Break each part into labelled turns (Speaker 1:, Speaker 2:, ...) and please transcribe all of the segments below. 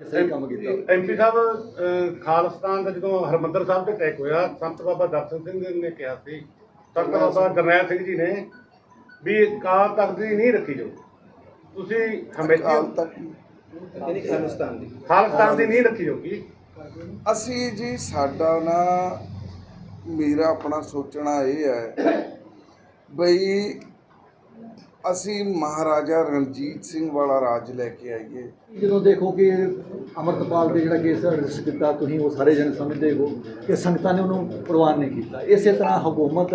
Speaker 1: ਸਹੀ ਕੰਮ ਕੀਤਾ।
Speaker 2: ਐਮਪੀ ਸਾਹਿਬ ਅਹ, ਖਾਲਿਸਤਾਨ ਦਾ ਜਦੋਂ ਹਰਮੰਦਰ ਸਾਹਿਬ ਤੇ ਅਟੈਕ ਹੋਇਆ ਸੰਤ ਬਾਬਾ ਦਰਸ਼ਨ ਸਿੰਘ ਨੇ ਕਿਹਾ ਸੀ ਸੰਤ ਬਾਬਾ ਜਰਨੈਲ ਸਿੰਘ ਜੀ ਨੇ ਵੀ ਕਾਲ ਤਖਤ ਦੀ ਨਹੀਂ ਰੱਖੀ ਜਾਓ ਤੁਸੀਂ ਹਮੇਸ਼ਾ
Speaker 3: ਖਾਲਿਸਤਾਨ ਦੀ?
Speaker 2: ਖਾਲਿਸਤਾਨ ਦੀ ਨਹੀਂ ਰੱਖੀ ਜਾਊਗੀ।
Speaker 4: ਅਸੀਂ ਜੀ ਸਾਡਾ ਨਾ ਮੇਰਾ ਆਪਣਾ ਸੋਚਣਾ ਇਹ ਹੈ ਬਈ ਅਸੀਂ ਮਹਾਰਾਜਾ ਰਣਜੀਤ ਸਿੰਘ ਵਾਲਾ ਰਾਜ ਲੈ ਕੇ ਆਈਏ।
Speaker 1: ਜਦੋਂ ਦੇਖੋ ਕਿ ਅਮਰਤਪਾਲ ਦੇ ਜਿਹੜਾ ਕੇਸ ਰਜਿਸਟਰ ਕੀਤਾ, ਤੁਸੀਂ ਉਹ ਸਾਰੇ ਜਣ ਸਮਝਦੇ ਹੋ ਕਿ ਸੰਗਤਾਂ ਨੇ ਉਹਨੂੰ ਪ੍ਰਵਾਨ ਨਹੀਂ ਕੀਤਾ। ਇਸੇ ਤਰ੍ਹਾਂ ਹਕੂਮਤ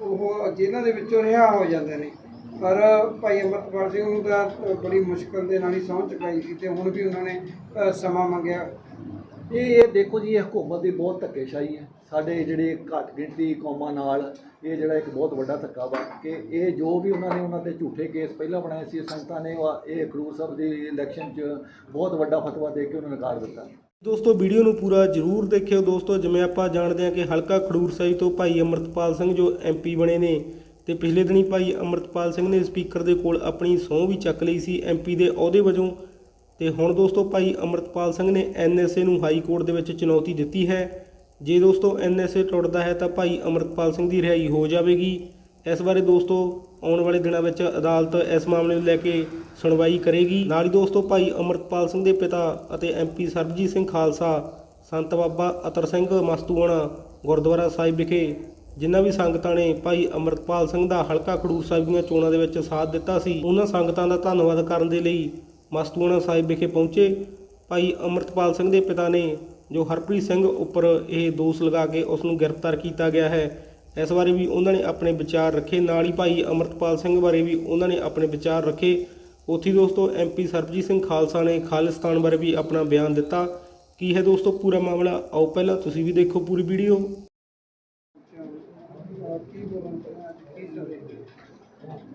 Speaker 3: ਉਹ ਜੇਲ੍ਹਾਂ ਦੇ ਵਿੱਚੋਂ ਰਿਹਾ ਹੋ ਜਾਂਦੇ ਨੇ। ਪਰ ਭਾਈ ਅਮਰਪਾਲ ਸਿੰਘ ਨੂੰ ਤਾਂ ਬੜੀ ਮੁਸ਼ਕਲ ਦੇ ਨਾਲ ਹੀ ਸਹੁੰ ਚੁਕਾਈ ਸੀ ਤੇ ਹੁਣ ਵੀ ਉਹਨਾਂ ਨੇ ਸਮਾਂ ਮੰਗਿਆ।
Speaker 1: ਇਹ ਇਹ ਦੇਖੋ ਜੀ, ਇਹ ਹਕੂਮਤ ਦੀ ਬਹੁਤ ਧੱਕੇਸ਼ਾਹੀ ਹੈ। ਸਾਡੇ ਜਿਹੜੇ ਘੱਟ ਗਿਣਤੀ ਕੌਮਾਂ ਨਾਲ ਇਹ ਜਿਹੜਾ ਇੱਕ ਬਹੁਤ ਵੱਡਾ ਧੱਕਾ ਵਾ ਕਿ ਇਹ ਜੋ ਵੀ ਉਹਨਾਂ ਨੇ ਉਹਨਾਂ ਤੇ ਝੂਠੇ ਕੇਸ ਪਹਿਲਾਂ ਬਣਾਏ ਸੀ, ਸੰਗਤਾਂ ਨੇ ਉਹ- ਇਹ ਖਡੂਰ ਸਾਹਿਬ ਦੀ ਇਲੈਕਸ਼ਨ 'ਚ ਬਹੁਤ ਵੱਡਾ ਫਤਵਾ ਦੇ ਕੇ ਉਹਨਾਂ ਨੇ ਨਕਾਰ ਦਿੱਤਾ।
Speaker 5: ਦੋਸਤੋ, ਵੀਡੀਓ ਨੂੰ ਪੂਰਾ ਜ਼ਰੂਰ ਦੇਖਿਓ ਦੋਸਤੋ, ਜਿਵੇਂ ਆਪਾਂ ਜਾਣਦੇ ਹਾਂ ਕਿ ਹਲਕਾ ਖਡੂਰ ਸਾਹਿਬ ਤੋਂ ਭਾਈ ਅਮਰਤਪਾਲ ਸਿੰਘ ਜੋ ਐਮਪੀ ਬਣੇ ਨੇ ਤੇ ਪਿਛਲੇ ਦਿਨੀ ਭਾਈ ਅਮਰਤਪਾਲ ਸਿੰਘ ਨੇ ਸਪੀਕਰ ਦੇ ਕੋਲ ਆਪਣੀ ਸਹੁੰ ਵੀ ਚੱਕ ਲਈ ਸੀ ਐਮਪੀ ਦੇ ਅਹੁਦੇ ਵਜੋਂ ਤੇ ਹੁਣ ਦੋਸਤੋ ਭਾਈ ਅਮਰਤਪਾਲ ਸਿੰਘ ਨੇ ਐਨਐਸਏ ਨੂੰ ਹਾਈ ਕੋਰਟ ਦੇ ਵਿੱਚ ਚੁਣੌਤੀ ਦਿੱਤੀ ਹੈ। ਜੇ ਦੋਸਤੋ ਐਨਐਸਏ ਟੁੱਟਦਾ ਹੈ ਤਾਂ ਭਾਈ ਅਮਰਤਪਾਲ ਸਿੰਘ ਦੀ ਰਿਹਾਈ ਹੋ ਜਾਵੇਗੀ। ਇਸ ਬਾਰੇ ਦੋਸਤੋ ਆਉਣ ਵਾਲੇ ਦਿਨਾਂ ਵਿੱਚ ਅਦਾਲਤ ਇਸ ਮਾਮਲੇ ਨੂੰ ਲੈ ਕੇ ਸੁਣਵਾਈ ਕਰੇਗੀ। ਨਾਲ ਹੀ ਦੋਸਤੋ, ਭਾਈ ਅਮਰਤਪਾਲ ਸਿੰਘ ਦੇ ਪਿਤਾ ਅਤੇ ਐਮਪੀ ਸਰਬਜੀਤ ਸਿੰਘ ਖਾਲਸਾ, ਸੰਤ ਬਾਬਾ ਅਤਰ ਸਿੰਘ ਮਸਤੂਆਣਾ ਗੁਰਦੁਆਰਾ ਸਾਹਿਬ ਵਿਖੇ ਜਿਨ੍ਹਾਂ ਵੀ ਸੰਗਤਾਂ ਨੇ ਭਾਈ ਅਮਰਤਪਾਲ ਸਿੰਘ ਦਾ ਹਲਕਾ ਖਡੂਰ ਸਾਹਿਬ ਦੀਆਂ ਚੋਣਾਂ ਦੇ ਵਿੱਚ ਸਾਥ ਦਿੱਤਾ ਸੀ, ਉਹਨਾਂ ਸੰਗਤਾਂ ਦਾ ਧੰਨਵਾਦ ਕਰਨ ਦੇ ਲਈ ਮਸਤੂਆਣਾ ਸਾਹਿਬ ਵਿਖੇ ਪਹੁੰਚੇ। ਭਾਈ ਅਮਰਤਪਾਲ ਸਿੰਘ ਦੇ ਪਿਤਾ ਨੇ ਜੋ ਹਰਪ੍ਰੀਤ ਸਿੰਘ ਉੱਪਰ ਇਹ ਦੋਸ਼ ਲਗਾ ਕੇ ਉਸ ਨੂੰ ਗ੍ਰਿਫਤਾਰ ਕੀਤਾ ਗਿਆ ਹੈ ਇਸ ਬਾਰੇ ਵੀ ਉਹਨਾਂ ਨੇ ਆਪਣੇ ਵਿਚਾਰ ਰੱਖੇ। ਨਾਲ ਹੀ ਭਾਈ ਅਮਰਤਪਾਲ ਸਿੰਘ ਬਾਰੇ ਵੀ ਉਹਨਾਂ ਨੇ ਆਪਣੇ ਵਿਚਾਰ ਰੱਖੇ। ਉੱਥੇ ਹੀ ਦੋਸਤੋ ਐਮਪੀ ਸਰਬਜੀਤ ਸਿੰਘ ਖਾਲਸਾ ਨੇ ਖਾਲਿਸਤਾਨ ਬਾਰੇ ਵੀ ਆਪਣਾ ਬਿਆਨ ਦਿੱਤਾ। ਕੀ ਹੈ ਦੋਸਤੋ ਪੂਰਾ ਮਾਮਲਾ? ਆਓ ਪਹਿਲਾਂ ਤੁਸੀਂ ਵੀ ਦੇਖੋ ਪੂਰੀ ਵੀਡੀਓ।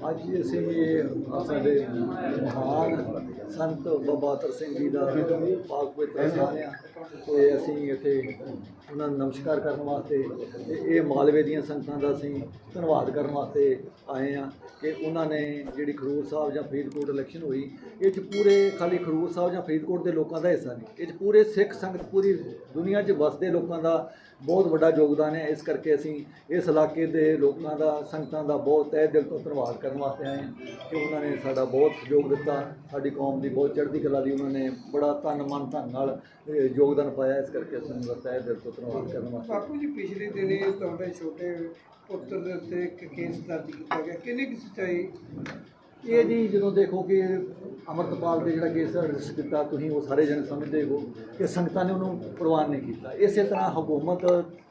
Speaker 1: ਅੱਜ ਅਸੀਂ ਸਾਡੇ ਮਹਾਨ ਸੰਤ ਬਾਬਾ ਅਤਰ ਸਿੰਘ ਜੀ ਦਾ ਪਾਕ ਪਵਿੱਤਰ ਸਥਾਨ ਆ। ਤੇ ਅਸੀਂ ਇੱਥੇ ਉਹਨਾਂ ਨੂੰ ਨਮਸਕਾਰ ਕਰਨ ਵਾਸਤੇ ਤੇ ਇਹ ਮਾਲਵੇ ਦੀਆਂ ਸੰਗਤਾਂ ਦਾ ਅਸੀਂ ਧੰਨਵਾਦ ਕਰਨ ਵਾਸਤੇ ਆਏ ਆ ਕਿ ਉਹਨਾਂ ਨੇ ਜਿਹੜੀ ਖਰੂਰ ਸਾਹਿਬ ਜਾਂ ਫਰੀਦਕੋਟ ਇਲੈਕਸ਼ਨ ਹੋਈ, ਇਹ ਚ ਪੂਰੇ ਖਾਲੀ ਖਰੂਰ ਸਾਹਿਬ ਜਾਂ ਫਰੀਦਕੋਟ ਦੇ ਲੋਕਾਂ ਦਾ ਹਿੱਸਾ ਨਹੀਂ। ਇਹ ਚ ਪੂਰੇ ਸਿੱਖ ਸੰਗਤ, ਪੂਰੀ ਦੁਨੀਆ 'ਚ ਵਸਦੇ ਲੋਕਾਂ ਦਾ ਬਹੁਤ ਵੱਡਾ ਯੋਗਦਾਨ ਹੈ। ਇਸ ਕਰਕੇ ਅਸੀਂ ਇਸ ਇਲਾਕੇ ਦੇ ਲੋਕਾਂ ਦਾ, ਸੰਗਤਾਂ ਦਾ ਬਹੁਤ ਤਹਿ ਦਿਲ ਤੋਂ ਧੰਨਵਾਦ ਕਰਨ ਵਾਸਤੇ ਆਏ ਹਾਂ ਕਿ ਉਹਨਾਂ ਨੇ ਸਾਡਾ ਬਹੁਤ ਯੋਗ ਦਿੱਤਾ, ਸਾਡੀ ਕੌਮ ਦੀ ਬਹੁਤ ਚੜ੍ਹਦੀ ਕਲਾ ਲਈ ਉਹਨਾਂ ਨੇ ਬੜਾ ਤਨ ਮਨ ਧਨ ਨਾਲ ਯੋਗਦਾਨ ਪਾਇਆ ਇਸ ਕਰਕੇ ਦਾ ਤਹਿ ਦਿਲ ਤੋਂ ਧੰਨਵਾਦ ਕਰਨ ਵਾਸਤੇ।
Speaker 3: ਬਾਪੂ ਜੀ ਪਿਛਲੇ ਦਿਨੀ ਤੁਹਾਡੇ ਛੋਟੇ ਪੁੱਤਰ ਦੇ ਉੱਤੇ ਇੱਕ ਕੇਸ ਦਰਜ ਕੀਤਾ ਗਿਆ। ਕਿੰਨੀ ਕੁ ਸੱਚਾਈ?
Speaker 1: ਇਹ ਜੀ ਜਦੋਂ ਦੇਖੋ ਕਿ ਅਮਰਤਪਾਲ ਦੇ ਜਿਹੜਾ ਕੇਸ ਰਜਿਸਟਰ ਕੀਤਾ ਤੁਸੀਂ ਉਹ ਸਾਰੇ ਜਣੇ ਸਮਝਦੇ ਹੋ ਕਿ ਸੰਗਤਾਂ ਨੇ ਉਹਨੂੰ ਪ੍ਰਵਾਨ ਨਹੀਂ ਕੀਤਾ। ਇਸੇ ਤਰ੍ਹਾਂ ਹਕੂਮਤ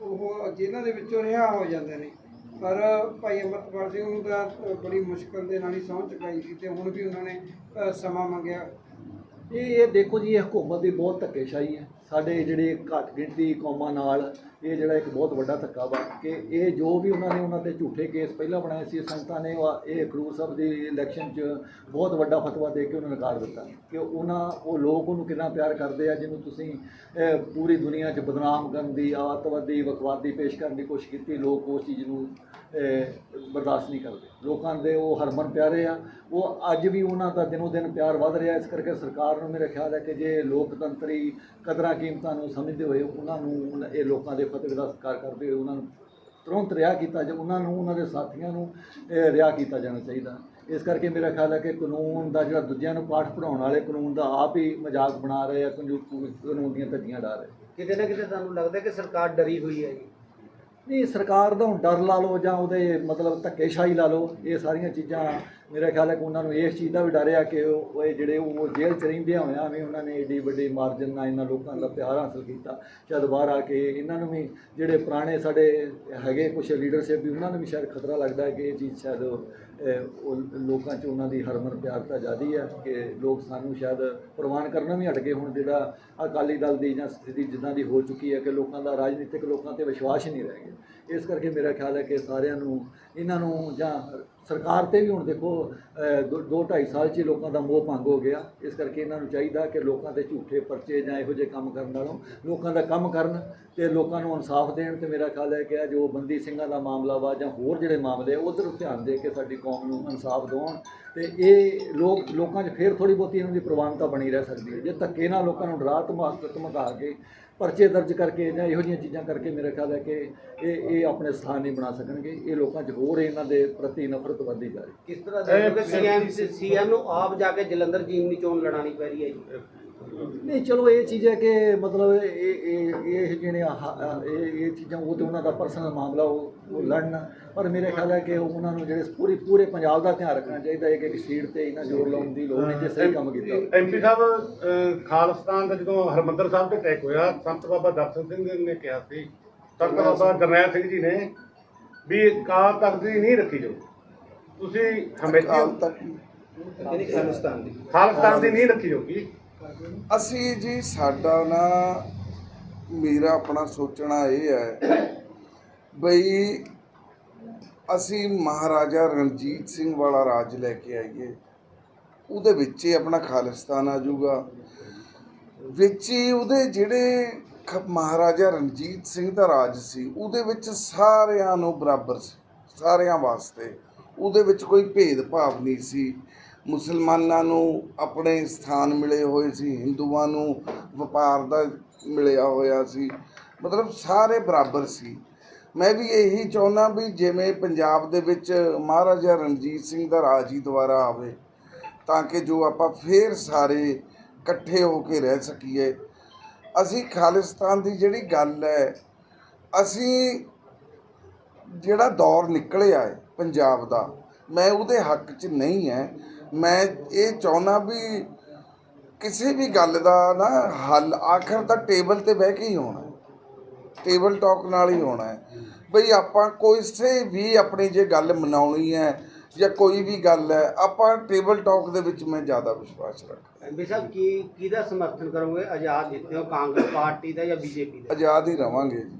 Speaker 3: ਉਹ ਜੇਲ੍ਹਾਂ ਦੇ ਵਿੱਚੋਂ ਰਿਹਾ ਹੋ ਜਾਂਦੇ ਨੇ। ਪਰ ਭਾਈ ਅਮਰਪਾਲ ਸਿੰਘ ਨੂੰ ਤਾਂ ਬੜੀ ਮੁਸ਼ਕਲ ਦੇ ਨਾਲ ਹੀ ਸਹੁੰ ਚੁਕਾਈ ਸੀ ਤੇ ਹੁਣ ਵੀ ਉਹਨਾਂ ਨੇ ਸਮਾਂ ਮੰਗਿਆ।
Speaker 1: ਇਹ ਇਹ ਦੇਖੋ ਜੀ, ਇਹ ਹਕੂਮਤ ਦੀ ਬਹੁਤ ਧੱਕੇਸ਼ਾਹੀ ਹੈ। ਸਾਡੇ ਜਿਹੜੇ ਘੱਟ ਗਿਣਤੀ ਕੌਮਾਂ ਨਾਲ ਇਹ ਜਿਹੜਾ ਇੱਕ ਬਹੁਤ ਵੱਡਾ ਧੱਕਾ ਵਾ ਕਿ ਇਹ ਜੋ ਵੀ ਉਹਨਾਂ ਨੇ ਉਹਨਾਂ ਤੇ ਝੂਠੇ ਕੇਸ ਪਹਿਲਾਂ ਬਣਾਏ ਸੀ, ਸੰਗਤਾਂ ਨੇ ਉਹ- ਇਹ ਖਡੂਰ ਸਾਹਿਬ ਦੀ ਇਲੈਕਸ਼ਨ 'ਚ ਬਹੁਤ ਵੱਡਾ ਫਤਵਾ ਦੇ ਕੇ ਉਹਨਾਂ ਨੇ ਨਕਾਰ ਦਿੱਤਾ ਕਿ ਉਹਨਾਂ, ਉਹ ਲੋਕ ਉਹਨੂੰ ਕਿੰਨਾ ਪਿਆਰ ਕਰਦੇ ਆ, ਜਿਹਨੂੰ ਤੁਸੀਂ ਪੂਰੀ ਦੁਨੀਆ 'ਚ ਬਦਨਾਮ ਕਰਨ ਦੀ, ਆਤਵਾਦੀ, ਵਕਵਾਦੀ ਪੇਸ਼ ਕਰਨ ਦੀ ਕੋਸ਼ਿਸ਼ ਕੀਤੀ, ਲੋਕ ਉਸ ਚੀਜ਼ ਨੂੰ ਬਰਦਾਸ਼ਤ ਨਹੀਂ ਕਰਦੇ। ਲੋਕਾਂ ਦੇ ਉਹ ਹਰਮਨ ਪਿਆਰੇ ਆ। ਉਹ ਅੱਜ ਵੀ ਉਹਨਾਂ ਦਾ ਦਿਨੋ ਦਿਨ ਪਿਆਰ ਵੱਧ ਰਿਹਾ। ਇਸ ਕਰਕੇ ਸਰਕਾਰ ਨੂੰ ਮੇਰਾ ਖਿਆਲ ਹੈ ਕਿ ਜੇ ਲੋਕਤੰਤਰੀ ਕਦਰਾਂ ਕੀਮਤਾਂ ਨੂੰ ਸਮਝਦੇ ਹੋਏ ਉਹਨਾਂ ਨੂੰ ਇਹ ਲੋਕਾਂ ਦੇ ਫਤਿਹ ਦਾ ਸਤਿਕਾਰ ਕਰਦੇ ਹੋਏ ਉਹਨਾਂ ਨੂੰ ਤੁਰੰਤ ਰਿਹਾ ਕੀਤਾ ਜਾ ਉਹਨਾਂ ਨੂੰ, ਉਹਨਾਂ ਦੇ ਸਾਥੀਆਂ ਨੂੰ ਰਿਹਾ ਕੀਤਾ ਜਾਣਾ ਚਾਹੀਦਾ। ਇਸ ਕਰਕੇ ਮੇਰਾ ਖਿਆਲ ਹੈ ਕਿ ਕਾਨੂੰਨ ਦਾ ਜਿਹੜਾ ਦੂਜਿਆਂ ਨੂੰ ਪਾਠ ਪੜਾਉਣ ਵਾਲੇ ਕਾਨੂੰਨ ਦਾ ਆਪ ਹੀ ਮਜ਼ਾਕ ਬਣਾ ਰਹੇ ਆ ਕਾਨੂੰਨ ਦੀਆਂ ਧੱਜੀਆਂ ਡਾ ਰਹੇ
Speaker 6: ਕਿਤੇ ਨਾ ਕਿਤੇ ਸਾਨੂੰ ਲੱਗਦਾ ਕਿ ਸਰਕਾਰ ਡਰੀ ਹੋਈ ਹੈ ਜੀ।
Speaker 1: ਨਹੀਂ, ਸਰਕਾਰ ਦਾ ਹੁਣ ਡਰ ਲਾ ਲਓ ਜਾਂ ਉਹਦੇ ਮਤਲਬ ਧੱਕੇਸ਼ਾਹੀ ਲਾ ਲਓ, ਇਹ ਸਾਰੀਆਂ ਚੀਜ਼ਾਂ ਮੇਰਾ ਖਿਆਲ ਹੈ ਕਿ ਉਹਨਾਂ ਨੂੰ ਇਸ ਚੀਜ਼ ਦਾ ਵੀ ਡਰ ਆ ਕਿ ਉਹ ਇਹ ਜਿਹੜੇ ਉਹ ਜੇਲ੍ਹ ਚ ਰਹਿੰਦਿਆਂ ਹੋਇਆਂ ਵੀ ਉਹਨਾਂ ਨੇ ਏਡੀ ਵੱਡੀ ਮਾਰਜਨ ਨਾਲ ਇਹਨਾਂ ਲੋਕਾਂ ਦਾ ਪਿਆਰ ਹਾਸਲ ਕੀਤਾ। ਸ਼ਾਇਦ ਬਾਹਰ ਆ ਕੇ ਇਹਨਾਂ ਨੂੰ ਵੀ ਜਿਹੜੇ ਪੁਰਾਣੇ ਸਾਡੇ ਹੈਗੇ ਕੁਝ ਲੀਡਰਸ਼ਿਪ ਵੀ, ਉਹਨਾਂ ਨੂੰ ਵੀ ਸ਼ਾਇਦ ਖਤਰਾ ਲੱਗਦਾ ਕਿ ਇਹ ਚੀਜ਼ ਸ਼ਾਇਦ ਲੋਕਾਂ 'ਚ ਉਹਨਾਂ ਦੀ ਹਰਮਨ ਪਿਆਰਤਾ ਜ਼ਿਆਦੀ ਹੈ ਕਿ ਲੋਕ ਸਾਨੂੰ ਸ਼ਾਇਦ ਪ੍ਰਵਾਨ ਕਰਨਾ ਵੀ ਹਟ ਗਏ ਹੁਣ ਜਿਹੜਾ ਅਕਾਲੀ ਦਲ ਦੀ ਜਾਂ ਸਥਿਤੀ ਜਿੱਦਾਂ ਦੀ ਹੋ ਚੁੱਕੀ ਹੈ ਕਿ ਲੋਕਾਂ ਦਾ ਰਾਜਨੀਤਿਕ ਲੋਕਾਂ ਤੇ ਵਿਸ਼ਵਾਸ ਹੀ ਨਹੀਂ ਰਹਿ ਗਿਆ। ਇਸ ਕਰਕੇ ਮੇਰਾ ਖਿਆਲ ਹੈ ਕਿ ਸਾਰਿਆਂ ਨੂੰ, ਇਹਨਾਂ ਨੂੰ ਜਾਂ ਸਰਕਾਰ ਤੇ ਵੀ ਹੁਣ ਦੇਖੋ ਅਹ, ਦੋ ਦੋ ਢਾਈ ਸਾਲ 'ਚ ਲੋਕਾਂ ਦਾ ਮੋਹ ਭੰਗ ਹੋ ਗਿਆ। ਇਸ ਕਰਕੇ ਇਹਨਾਂ ਨੂੰ ਚਾਹੀਦਾ ਕਿ ਲੋਕਾਂ ਦੇ ਝੂਠੇ ਪਰਚੇ ਜਾਂ ਇਹੋ ਜਿਹੇ ਕੰਮ ਕਰਨ ਨਾਲੋਂ ਲੋਕਾਂ ਦਾ ਕੰਮ ਕਰਨ ਤੇ ਲੋਕਾਂ ਨੂੰ ਇਨਸਾਫ ਦੇਣ ਤੇ ਮੇਰਾ ਖਿਆਲ ਹੈ ਕਿ ਜੋ ਬੰਦੀ ਸਿੰਘਾਂ ਦਾ ਮਾਮਲਾ ਵਾ ਜਾਂ ਹੋਰ ਜਿਹੜੇ ਮਾਮਲੇ ਉਧਰ ਧਿਆਨ ਦੇ ਕੇ ਸਾਡੀ ਕੌਮ ਨੂੰ ਇਨਸਾਫ ਦਿਵਾਉਣ ਤੇ ਇਹ ਲੋਕ ਲੋਕਾਂ 'ਚ ਫੇਰ ਥੋੜੀ ਬਹੁਤੀ ਇਹਨਾਂ ਦੀ ਪ੍ਰਵਾਨਤਾ ਬਣੀ ਰਹਿ ਸਕਦੀ ਹੈ। ਜੇ ਧੱਕੇ ਨਾਲ ਲੋਕਾਂ ਨੂੰ ਡਰਾ ਧਮਾ ਧਮਕਾ ਕੇ ਪਰਚੇ ਦਰਜ ਕਰਕੇ ਜਾਂ ਇਹੋ ਜਿਹੀਆਂ ਚੀਜ਼ਾਂ ਕਰਕੇ ਮੇਰਾ ਖਿਆਲ ਹੈ ਕਿ ਇਹ ਇਹ ਆਪਣੇ ਸਥਾਨ ਨਹੀਂ ਬਣਾ ਸਕਣਗੇ। ਇਹ ਲੋਕਾਂ 'ਚ ਹੋਰ ਇਹਨਾਂ ਦੇ ਪ੍ਰਤੀ ਨਫ਼ਰਤ ਵੱਧਦੀ ਜਾ ਰਹੀ
Speaker 6: ਕਿਸ ਤਰ੍ਹਾਂ ਦੇਖੋਗੇ ਸੀਐਮ ਸੀਐਮ ਨੂੰ ਆਪ ਜਾ ਕੇ ਜਲੰਧਰ ਜੀਮਨੀ ਚੋਣ ਲੜਾਣੀ ਪੈ ਰਹੀ ਹੈ ਜੀ।
Speaker 1: ਨਹੀਂ ਚਲੋ ਇਹ ਚੀਜ਼ ਹੈ ਕਿ ਮਤਲਬ ਇਹ ਇਹ ਇਹ ਜਿਹੜੇ ਇਹ ਇਹ ਚੀਜ਼ਾਂ ਉਹ ਤੇ ਉਹਨਾਂ ਦਾ ਪਰਸਨਲ ਮਾਮਲਾ ਉਹ ਲੜਨ ਪਰ ਮੇਰੇ ਖਿਆਲ ਹੈ ਕਿ ਉਹਨਾਂ ਨੂੰ ਜਿਹੜੇ ਪੂਰੀ ਪੂਰੇ ਪੰਜਾਬ ਦਾ ਧਿਆਨ ਰੱਖਣਾ ਚਾਹੀਦਾ ਹੈ ਕਿ ਇੱਕ ਸੀਟ ਤੇ ਇਹਨਾਂ ਜ਼ੋਰ ਲਾਉਣ ਦੀ ਲੋੜ ਨਹੀਂ ਜੇ ਸਹੀ ਕੰਮ ਕੀਤਾ
Speaker 2: ਐਮਪੀ ਸਾਹਿਬ ਖਾਲਿਸਤਾਨ ਦਾ ਜਦੋਂ ਹਰਮੰਦਰ ਸਾਹਿਬ ਤੇ ਅਟੈਕ ਹੋਇਆ ਸੰਤ ਬਾਬਾ ਦਰਸ਼ਨ ਸਿੰਘ ਨੇ ਕਿਹਾ ਸੀ ਸੰਤ ਬਾਬਾ ਜਰਨੈਲ ਸਿੰਘ ਜੀ ਨੇ ਵੀ ਅਕਾਲ ਤਖਤ ਦੀ ਨਹੀਂ ਰੱਖੀ ਜਾਓ। ਤੁਸੀਂ ਹਮੇਸ਼ਾ
Speaker 4: ਤੱਕ
Speaker 6: ਖਾਲਿਸਤਾਨ ਦੀ।
Speaker 2: ਖਾਲਿਸਤਾਨ ਦੀ ਨਹੀਂ ਰੱਖੀ ਜਾਊਗੀ।
Speaker 4: ਅਸੀਂ ਜੀ ਸਾਡਾ ਨਾ ਮੇਰਾ ਆਪਣਾ ਸੋਚਣਾ ਇਹ ਹੈ ਬਈ ਅਸੀਂ ਮਹਾਰਾਜਾ ਰਣਜੀਤ ਸਿੰਘ ਵਾਲਾ ਰਾਜ ਲੈ ਕੇ ਆਈਏ। ਉਹਦੇ ਵਿੱਚ ਹੀ ਆਪਣਾ ਖਾਲਿਸਤਾਨ ਆ ਜਾਊਗਾ। ਵਿੱਚ ਹੀ ਉਹਦੇ ਜਿਹੜੇ ਖ- ਮਹਾਰਾਜਾ ਰਣਜੀਤ ਸਿੰਘ ਦਾ ਰਾਜ ਸੀ, ਉਹਦੇ ਵਿੱਚ ਸਾਰਿਆਂ ਨੂੰ ਬਰਾਬਰ ਸੀ, ਸਾਰਿਆਂ ਵਾਸਤੇ। ਉਹਦੇ ਵਿੱਚ ਕੋਈ ਭੇਦਭਾਵ ਨਹੀਂ ਸੀ। ਮੁਸਲਮਾਨਾਂ ਨੂੰ ਆਪਣੇ ਸਥਾਨ ਮਿਲੇ ਹੋਏ ਸੀ, ਹਿੰਦੂਆਂ ਨੂੰ ਵਪਾਰ ਦਾ ਮਿਲਿਆ ਹੋਇਆ ਸੀ। ਮਤਲਬ ਸਾਰੇ ਬਰਾਬਰ ਸੀ। ਮੈਂ ਵੀ ਇਹੀ ਚਾਹੁੰਦਾ ਵੀ ਜਿਵੇਂ ਪੰਜਾਬ ਦੇ ਵਿੱਚ ਮਹਾਰਾਜਾ ਰਣਜੀਤ ਸਿੰਘ ਦਾ ਰਾਜ ਹੀ ਦੁਬਾਰਾ ਆਵੇ, ਤਾਂ ਕਿ ਜੋ ਆਪਾਂ ਫੇਰ ਸਾਰੇ ਇਕੱਠੇ ਹੋ ਕੇ ਰਹਿ ਸਕੀਏ। ਅਸੀਂ ਖਾਲਿਸਤਾਨ ਦੀ ਜਿਹੜੀ ਗੱਲ ਹੈ, ਅਸੀਂ ਜਿਹੜਾ ਦੌਰ ਨਿਕਲਿਆ ਹੈ ਪੰਜਾਬ ਦਾ, ਮੈਂ ਉਹਦੇ ਹੱਕ 'ਚ ਨਹੀਂ ਹੈ। ਮੈਂ ਇਹ ਚਾਹੁੰਦਾ ਵੀ ਕਿਸੇ ਵੀ ਗੱਲ ਦਾ ਨਾ ਹੱਲ ਆਖਰ ਤਾਂ ਟੇਬਲ ਤੇ ਬਹਿ ਕੇ ਹੀ ਹੋਣਾ। ਟੇਬਲ ਟਾਕ ਨਾਲ ਹੀ ਹੋਣਾ ਹੈ। ਬਈ ਆਪਾਂ ਕੋਈ ਵੀ ਆਪਣੀ ਜੇ ਗੱਲ ਮਨਾਉਣੀ ਹੈ ਜਾਂ ਕੋਈ ਵੀ ਗੱਲ ਹੈ ਆਪਾਂ ਟੇਬਲ ਟਾਕ ਦੇ ਵਿੱਚ ਮੈਂ ਜ਼ਿਆਦਾ ਵਿਸ਼ਵਾਸ ਰੱਖਦਾ।
Speaker 6: ਐਮਪੀ ਸਾਹਿਬ ਕੀ ਕਿਹਦਾ ਸਮਰਥਨ ਕਰੋਗੇ? ਆਜ਼ਾਦ ਜਿੱਤੇ ਹੋ ਕਾਂਗਰਸ ਪਾਰਟੀ ਦਾ ਜਾਂ ਬੀਜੇਪੀ ਦਾ?
Speaker 4: ਆਜ਼ਾਦ ਹੀ ਰਵਾਂਗੇ ਜੀ।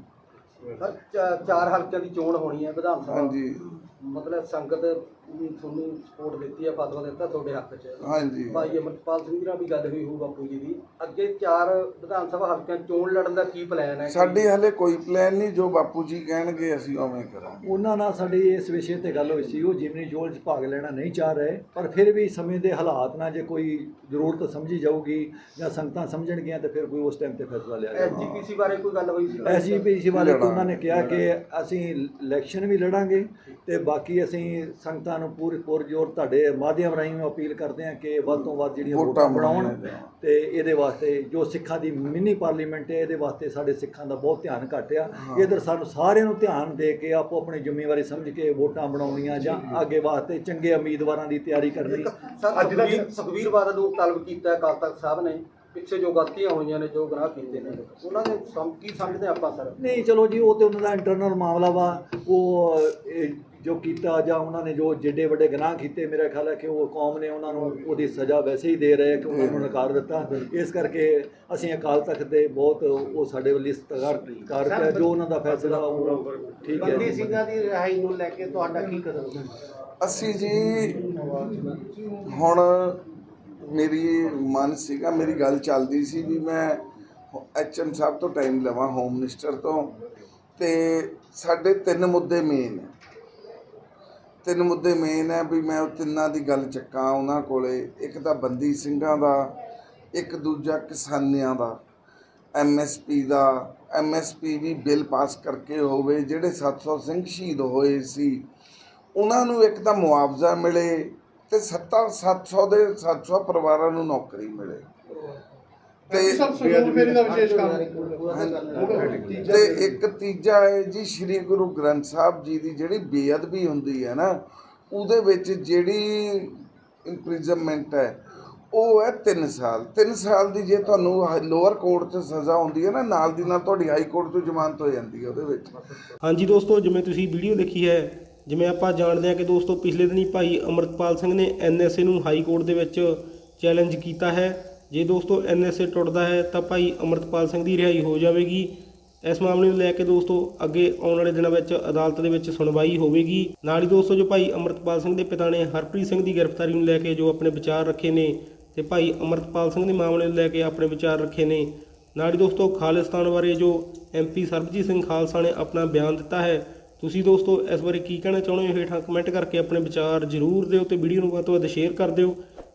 Speaker 7: ਸਰ ਚਾ- ਚਾਰ ਹਲਕਿਆਂ ਦੀ ਚੋਣ ਹੋਣੀ ਹੈ ਵਿਧਾਨ ਸਭਾ।
Speaker 4: ਹਾਂਜੀ।
Speaker 7: ਮਤਲਬ ਸੰਗਤ ਵੀ ਤੁਹਾਨੂੰ ਸਪੋਰਟ ਦਿੱਤੀ ਹੈ ਫਤਵਾ ਦਿੱਤਾ ਤੁਹਾਡੇ ਹੱਕ 'ਚ।
Speaker 4: ਹਾਂਜੀ।
Speaker 7: ਭਾਈ ਅਮਰਪਾਲ ਸਿੰਘ ਜੀ ਨਾਲ ਵੀ ਗੱਲ ਹੋਈ ਹੋਊ ਬਾਪੂ ਜੀ ਦੀ। ਅੱਗੇ ਚਾਰ ਵਿਧਾਨ ਸਭਾ ਹਲਕਿਆਂ 'ਚ ਚੋਣ ਲੜਨ ਦਾ ਕੀ ਪਲਾਨ ਹੈ?
Speaker 4: ਸਾਡੇ ਹਲੇ ਕੋਈ ਪਲਾਨ ਨਹੀਂ ਜੋ ਬਾਪੂ ਜੀ ਕਹਿਣਗੇ ਅਸੀਂ ਉਵੇਂ ਕਰਾਂਗੇ।
Speaker 1: ਉਹਨਾਂ ਨਾਲ ਸਾਡੀ ਇਸ ਵਿਸ਼ੇ ਤੇ ਗੱਲ ਹੋਈ ਸੀ ਉਹ ਜਿਮਨੀ ਜੋਲ 'ਚ ਭਾਗ ਲੈਣਾ ਨਹੀਂ ਚਾਹ ਰਹੇ ਪਰ ਫਿਰ ਵੀ ਸਮੇਂ ਦੇ ਹਾਲਾਤ ਨਾਲ ਜੇ ਕੋਈ ਜ਼ਰੂਰਤ ਸਮਝੀ ਜਾਊਗੀ ਜਾਂ ਸੰਗਤਾਂ ਸਮਝਣਗੀਆਂ ਤੇ ਫਿਰ ਕੋਈ ਉਸ ਟਾਈਮ ਤੇ ਫੈਸਲਾ ਲਿਆ ਜਾਏਗਾ
Speaker 7: ਐਸਜੀਪੀਸੀ ਬਾਰੇ ਕੋਈ ਗੱਲ ਹੋਈ ਸੀ?
Speaker 1: ਐਸਜੀਪੀਸੀ ਵਾਲੇ ਤੋਂ ਉਹਨਾਂ ਨੇ ਕਿਹਾ ਕਿ ਅਸੀਂ ਇਲੈਕਸ਼ਨ ਵੀ ਲੜਾਂਗੇ ਤੇ ਬਾਕੀ ਅਸੀਂ ਸੰਗਤਾਂ ਨੂੰ ਪੂਰੇ ਪੁਰਜੋਰ ਤੁਹਾਡੇ ਮਾਧਿਅਮ ਰਾਹੀਂ ਮੈਂ ਅਪੀਲ ਕਰਦੇ ਹਾਂ ਕਿ ਵੱਧ ਤੋਂ ਵੱਧ ਜਿਹੜੀਆਂ
Speaker 4: ਵੋਟਾਂ
Speaker 1: ਬਣਾਉਣ। ਤੇ ਇਹਦੇ ਵਾਸਤੇ ਜੋ ਸਿੱਖਾਂ ਦੀ ਮਿੰਨੀ ਪਾਰਲੀਮੈਂਟ ਹੈ ਇਹਦੇ ਵਾਸਤੇ ਸਾਡੇ ਸਿੱਖਾਂ ਦਾ ਬਹੁਤ ਧਿਆਨ ਘੱਟ ਆ। ਇਧਰ ਸਾਨੂੰ ਸਾਰਿਆਂ ਨੂੰ ਧਿਆਨ ਦੇ ਕੇ ਆਪੋ ਆਪਣੀ ਜ਼ਿੰਮੇਵਾਰੀ ਸਮਝ ਕੇ ਵੋਟਾਂ ਬਣਾਉਣੀਆਂ ਜਾਂ ਅੱਗੇ ਵਾਸਤੇ ਚੰਗੇ ਉਮੀਦਵਾਰਾਂ ਦੀ ਤਿਆਰੀ ਕਰਨੀ
Speaker 2: ਅੱਜ ਦਾ
Speaker 7: ਸੁਖਬੀਰ ਸੁਖਬੀਰ ਬਾਦਲ ਨੂੰ ਤਲਬ ਕੀਤਾ ਹੈ ਅਕਾਲ ਤਖਤ ਸਾਹਿਬ ਨੇ ਪਿੱਛੇ ਜੋ ਗਲਤੀਆਂ ਹੋਈਆਂ ਨੇ ਜੋ ਗੁਨਾਹ ਕੀਤੇ ਨੇ ਉਹਨਾਂ ਦੇ ਸਮ ਕੀ ਸਮਝਦੇ ਆਪਾਂ ਸਰ?
Speaker 1: ਨਹੀਂ ਚਲੋ ਜੀ ਉਹ ਤੇ ਉਹਨਾਂ ਦਾ ਇੰਟਰਨਲ ਮਾਮਲਾ ਵਾ। ਉਹ ਜੋ ਕੀਤਾ ਜਾਂ ਉਹਨਾਂ ਨੇ ਜੋ ਜਿੱਡੇ ਵੱਡੇ ਗੁਨਾਹ ਕੀਤੇ ਮੇਰਾ ਖਿਆਲ ਹੈ ਕਿ ਉਹ ਕੌਮ ਨੇ ਉਹਨਾਂ ਨੂੰ ਉਹਦੀ ਸਜ਼ਾ ਵੈਸੇ ਹੀ ਦੇ ਰਹੇ ਕਿ ਉਹਨਾਂ ਨੂੰ ਨਕਾਰ ਦਿੱਤਾ। ਇਸ ਕਰਕੇ ਅਸੀਂ ਅਕਾਲ ਤਖਤ ਦੇ ਬਹੁਤ ਉਹ ਸਾਡੇ ਵੱਲ ਸਤਿਕਾਰ ਕਰ ਜੋ ਉਹਨਾਂ ਦਾ ਫੈਸਲਾ ਉਹ ਠੀਕ ਹੈ।
Speaker 6: ਬੰਦੀ ਸਿੰਘਾਂ ਦੀ ਰਿਹਾਈ ਨੂੰ ਲੈ ਕੇ ਤੁਹਾਡਾ ਕੀ ਕਦਮ ਹੈ?
Speaker 4: ਅਸੀਂ ਜੀ ਹੁਣ ਮੇਰੀ ਮਨ ਸੀਗਾ ਮੇਰੀ ਗੱਲ ਚੱਲਦੀ ਸੀ ਵੀ ਮੈਂ ਐਚਐਮ ਸਾਹਿਬ ਤੋਂ ਟਾਈਮ ਲਵਾਂ ਹੋਮ ਮਿਨਿਸਟਰ ਤੋਂ। ਤੇ ਸਾਡੇ ਤਿੰਨ ਮੁੱਦੇ ਮੇਨ ਤਿੰਨ ਮੁੱਦੇ ਮੇਨ ਹੈ ਵੀ ਮੈਂ ਉਹ ਤਿੰਨਾਂ ਦੀ ਗੱਲ ਚੱਕਾਂ ਉਹਨਾਂ ਕੋਲੇ। ਇੱਕ ਤਾਂ ਬੰਦੀ ਸਿੰਘਾਂ ਦਾ, ਇੱਕ ਦੂਜਾ ਕਿਸਾਨਿਆਂ ਦਾ। ਐਮਐਸਪੀ ਦਾ ਐਮਐਸਪੀ ਵੀ ਬਿੱਲ ਪਾਸ ਕਰਕੇ ਹੋਵੇ, ਜਿਹੜੇ 700 ਸਿੰਘ ਸ਼ਹੀਦ ਹੋਏ ਸੀ, ਉਹਨਾਂ ਨੂੰ ਇੱਕ ਤਾਂ ਮੁਆਵਜ਼ਾ ਮਿਲੇ ਤੇ 7 700 ਦੇ 700 ਪਰਿਵਾਰਾਂ ਨੂੰ ਨੌਕਰੀ ਮਿਲੇ। ਤੇ ਤੇ ਇੱਕ ਤੀਜਾ ਹੈ ਜੀ ਸ੍ਰੀ ਗੁਰੂ ਗ੍ਰੰਥ ਸਾਹਿਬ ਜੀ ਦੀ ਜਿਹੜੀ ਬੇਅਦਬੀ ਹੁੰਦੀ ਹੈ ਨਾ ਉਹਦੇ ਵਿੱਚ ਜਿਹੜੀ ਇੰਪ੍ਰਿਜ਼ਨਮੈਂਟ ਹੈ ਉਹ ਹੈ 3 ਸਾਲ। 3 ਸਾਲ ਦੀ ਜੇ ਤੁਹਾਨੂੰ ਲੋਅਰ ਕੋਰਟ 'ਚ ਸਜ਼ਾ ਹੁੰਦੀ ਹੈ ਨਾ ਨਾਲ ਦੀ ਨਾਲ ਤੁਹਾਡੀ ਹਾਈ ਕੋਰਟ 'ਚ ਜ਼ਮਾਨਤ ਹੋ ਜਾਂਦੀ ਹੈ ਉਹਦੇ ਵਿੱਚ।
Speaker 5: ਹਾਂਜੀ ਦੋਸਤੋ ਜਿਵੇਂ ਤੁਸੀਂ ਵੀਡੀਓ ਦੇਖੀ ਹੈ ਜਿਵੇਂ ਆਪਾਂ ਜਾਣਦੇ ਹਾਂ ਕਿ ਦੋਸਤੋ ਪਿਛਲੇ ਦਿਨੀ ਭਾਈ ਅਮਰਤਪਾਲ ਸਿੰਘ ਨੇ ਐਨਐਸਏ ਨੂੰ ਹਾਈ ਕੋਰਟ ਦੇ ਵਿੱਚ ਚੈਲੰਜ ਕੀਤਾ ਹੈ ਜੇ ਦੋਸਤੋ ਐਨਐਸਏ ਟੁੱਟਦਾ ਹੈ ਤਾਂ ਭਾਈ ਅਮਰਤਪਾਲ ਸਿੰਘ ਦੀ ਰਿਹਾਈ ਹੋ ਜਾਵੇਗੀ। ਇਸ ਮਾਮਲੇ ਨੂੰ ਲੈ ਕੇ ਦੋਸਤੋ ਅੱਗੇ ਆਉਣ ਵਾਲੇ ਦਿਨਾਂ ਵਿੱਚ ਅਦਾਲਤ ਦੇ ਵਿੱਚ ਸੁਣਵਾਈ ਹੋਵੇਗੀ। ਨਾਲ ਹੀ ਦੋਸਤੋ ਜੋ ਭਾਈ ਅਮਰਤਪਾਲ ਸਿੰਘ ਦੇ ਪਿਤਾ ਨੇ ਹਰਪ੍ਰੀਤ ਸਿੰਘ ਦੀ ਗ੍ਰਿਫਤਾਰੀ ਨੂੰ ਲੈ ਕੇ ਜੋ ਆਪਣੇ ਵਿਚਾਰ ਰੱਖੇ ਨੇ ਤੇ ਭਾਈ ਅਮਰਤਪਾਲ ਸਿੰਘ ਦੇ ਮਾਮਲੇ ਨੂੰ ਲੈ ਕੇ ਆਪਣੇ ਵਿਚਾਰ ਰੱਖੇ ਨੇ। ਨਾਲ ਹੀ ਦੋਸਤੋ ਖਾਲਿਸਤਾਨ ਬਾਰੇ ਜੋ ਐਮਪੀ ਸਰਬਜੀਤ ਸਿੰਘ ਖਾਲਸਾ ਨੇ ਆਪਣਾ ਬਿਆਨ ਦਿੱਤਾ ਹੈ, ਤੁਸੀਂ ਦੋਸਤੋ ਇਸ ਬਾਰੇ ਕੀ ਕਹਿਣਾ ਚਾਹੁੰਦੇ ਹੋ? ਹੇਠਾਂ ਕਮੈਂਟ ਕਰਕੇ ਆਪਣੇ ਵਿਚਾਰ ਜ਼ਰੂਰ ਦਿਓ ਤੇ ਵੀਡੀਓ ਨੂੰ ਵੱਧ ਤੋਂ ਵੱਧ ਸ਼ੇਅਰ ਕਰ ਦਿਓ।